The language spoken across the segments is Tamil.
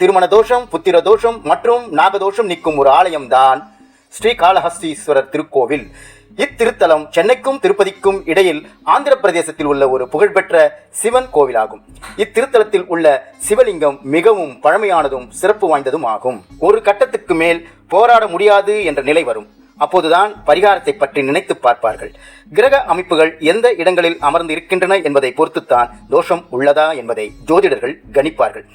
திருமண தோஷம் புத்திர தோஷம் மற்றும் நாகதோஷம் நிற்கும் ஒரு ஆலயம்தான் ஸ்ரீ காளஹஸ்தீஸ்வரர் திருக்கோவில். இத்திருத்தலம் சென்னைக்கும் திருப்பதிக்கும் இடையில் ஆந்திர பிரதேசத்தில் உள்ள ஒரு புகழ்பெற்ற சிவன் கோவிலாகும். இத்திருத்தலத்தில் உள்ள சிவலிங்கம் மிகவும் பழமையானதும் சிறப்பு வாய்ந்ததும் ஆகும். ஒரு கட்டத்துக்கு மேல் போராட முடியாது என்ற நிலை வரும். அப்போதுதான் பரிகாரத்தை பற்றி நினைத்து பார்ப்பார்கள். கிரக அமைப்புகள் எந்த இடங்களில் அமர்ந்து இருக்கின்றன என்பதை பொறுத்துத்தான் தோஷம் உள்ளதா என்பதை ஜோதிடர்கள் கணிப்பார்கள்.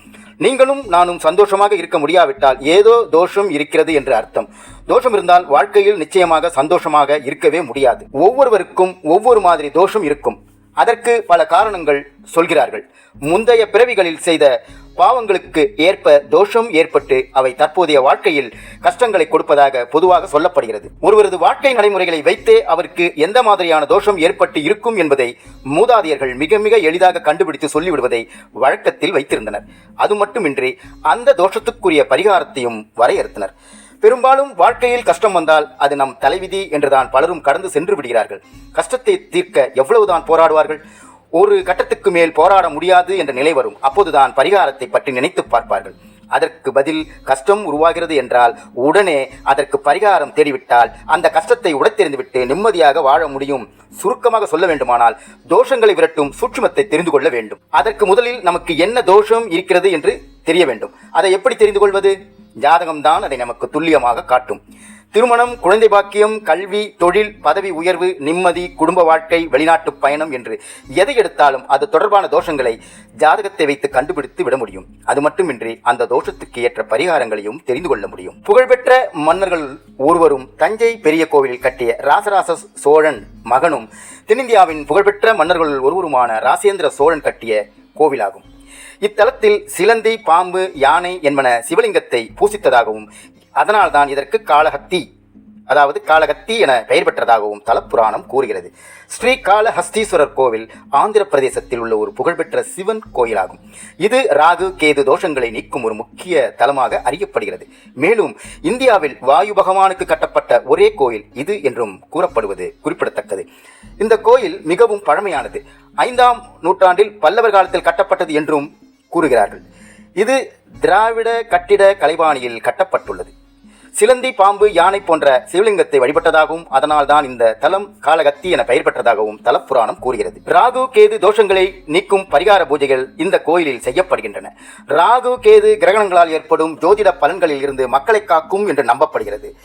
நீங்களும் நானும் சந்தோஷமாக இருக்க முடியாவிட்டால் ஏதோ தோஷம் இருக்கிறது என்று அர்த்தம். தோஷம் இருந்தால் வாழ்க்கையில் நிச்சயமாக சந்தோஷமாக இருக்கவே முடியாது. ஒவ்வொருவருக்கும் ஒவ்வொரு மாதிரி தோஷம் இருக்கும். அதற்கு பல காரணங்கள் சொல்கிறார்கள். முந்தைய பிறவிகளில் செய்த பாவங்களுக்கு ஏற்ப தோஷம் ஏற்பட்டு அவை தற்போதைய வாழ்க்கையில் கஷ்டங்களை கொடுப்பதாக பொதுவாக சொல்லப்படுகிறது. ஒருவரது வாழ்க்கை நடைமுறைகளை வைத்தே அவருக்கு எந்த மாதிரியான தோஷம் ஏற்பட்டு இருக்கும் என்பதை மூதாதையர்கள் மிக மிக எளிதாக கண்டுபிடித்து சொல்லிவிடுவதை வழக்கத்தில் வைத்திருந்தனர். அது மட்டுமின்றி அந்த தோஷத்துக்குரிய பரிகாரத்தையும் வரையறுத்தனர். பெரும்பாலும் வாழ்க்கையில் கஷ்டம் வந்தால் அது நம் தலைவிதி என்றுதான் பலரும் கடந்து சென்று விடுகிறார்கள். கஷ்டத்தை தீர்க்க எவ்வளவுதான் போராடுவார்கள்? ஒரு கட்டத்துக்கு மேல் போராட முடியாது என்ற நிலை வரும். அப்போதுதான் பரிகாரத்தை பற்றி நினைத்து பார்ப்பார்கள். அதற்கு பதில் கஷ்டம் உருவாகிறது என்றால் உடனே அதற்கு பரிகாரம் தேடிவிட்டால் அந்த கஷ்டத்தை உடைத்தெறிந்துவிட்டு நிம்மதியாக வாழ முடியும். சுருக்கமாக சொல்ல வேண்டுமானால் தோஷங்களை விரட்டும் சூட்சுமத்தை தெரிந்து கொள்ள வேண்டும். அதற்கு முதலில் நமக்கு என்ன தோஷம் இருக்கிறது என்று தெரிய வேண்டும். அதை எப்படி தெரிந்து கொள்வது? ஜாதகம்தான் அதை நமக்கு துல்லியமாக காட்டும். திருமணம் குழந்தை பாக்கியம் கல்வி தொழில் பதவி உயர்வு நிம்மதி குடும்ப வாழ்க்கை வெளிநாட்டு பயணம் என்று எதை எடுத்தாலும் அது தொடர்பான தோஷங்களை ஜாதகத்தை வைத்து கண்டுபிடித்து விட முடியும். அது மட்டுமின்றி அந்த தோஷத்துக்கு ஏற்ற பரிகாரங்களையும் தெரிந்து கொள்ள முடியும். புகழ்பெற்ற மன்னர்கள் ஒருவரும் தஞ்சை பெரிய கோவில் கட்டிய ராசராச சோழன் மகனும் தென்னிந்தியாவின் புகழ்பெற்ற மன்னர்களுள் ஒருவருமான ராசேந்திர சோழன் கட்டிய கோவிலாகும். இத்தலத்தில் சிலந்தி பாம்பு யானை என்பன சிவலிங்கத்தை பூசித்ததாகவும் அதனால்தான் இதற்கு காளஹத்தி அதாவது காலகத்தி என பெயர் பெற்றதாகவும் தலப்புராணம் கூறுகிறது. ஸ்ரீ காலஹஸ்தீஸ்வரர் கோவில் ஆந்திர பிரதேசத்தில் உள்ள ஒரு புகழ்பெற்ற சிவன் கோயிலாகும். இது ராகு கேது தோஷங்களை நீக்கும் ஒரு முக்கிய தலமாக அறியப்படுகிறது. மேலும் இந்தியாவில் வாயு பகவானுக்கு கட்டப்பட்ட ஒரே கோயில் இது என்றும் கூறப்படுவது குறிப்பிடத்தக்கது. இந்த கோயில் மிகவும் பழமையானது. ஐந்தாம் நூற்றாண்டில் பல்லவர் காலத்தில் கட்டப்பட்டது என்றும் கூறுகிறார்கள். இது திராவிட கட்டிட கலைபாணியில் கட்டப்பட்டுள்ளது. சிலந்தி பாம்பு யானை போன்ற சிவலிங்கத்தை வழிபட்டதாகவும் அதனால்தான் இந்த தலம் காலகத்தி என பெயர் பெற்றதாகவும் தலப்புராணம் கூறுகிறது. ராகு கேது தோஷங்களை நீக்கும் பரிகார பூஜைகள் இந்த கோயிலில் செய்யப்படுகின்றன. ராகு கேது கிரகணங்களால் ஏற்படும் ஜோதிட பலன்களில் இருந்து மக்களை காக்கும் என்று நம்பப்படுகிறது.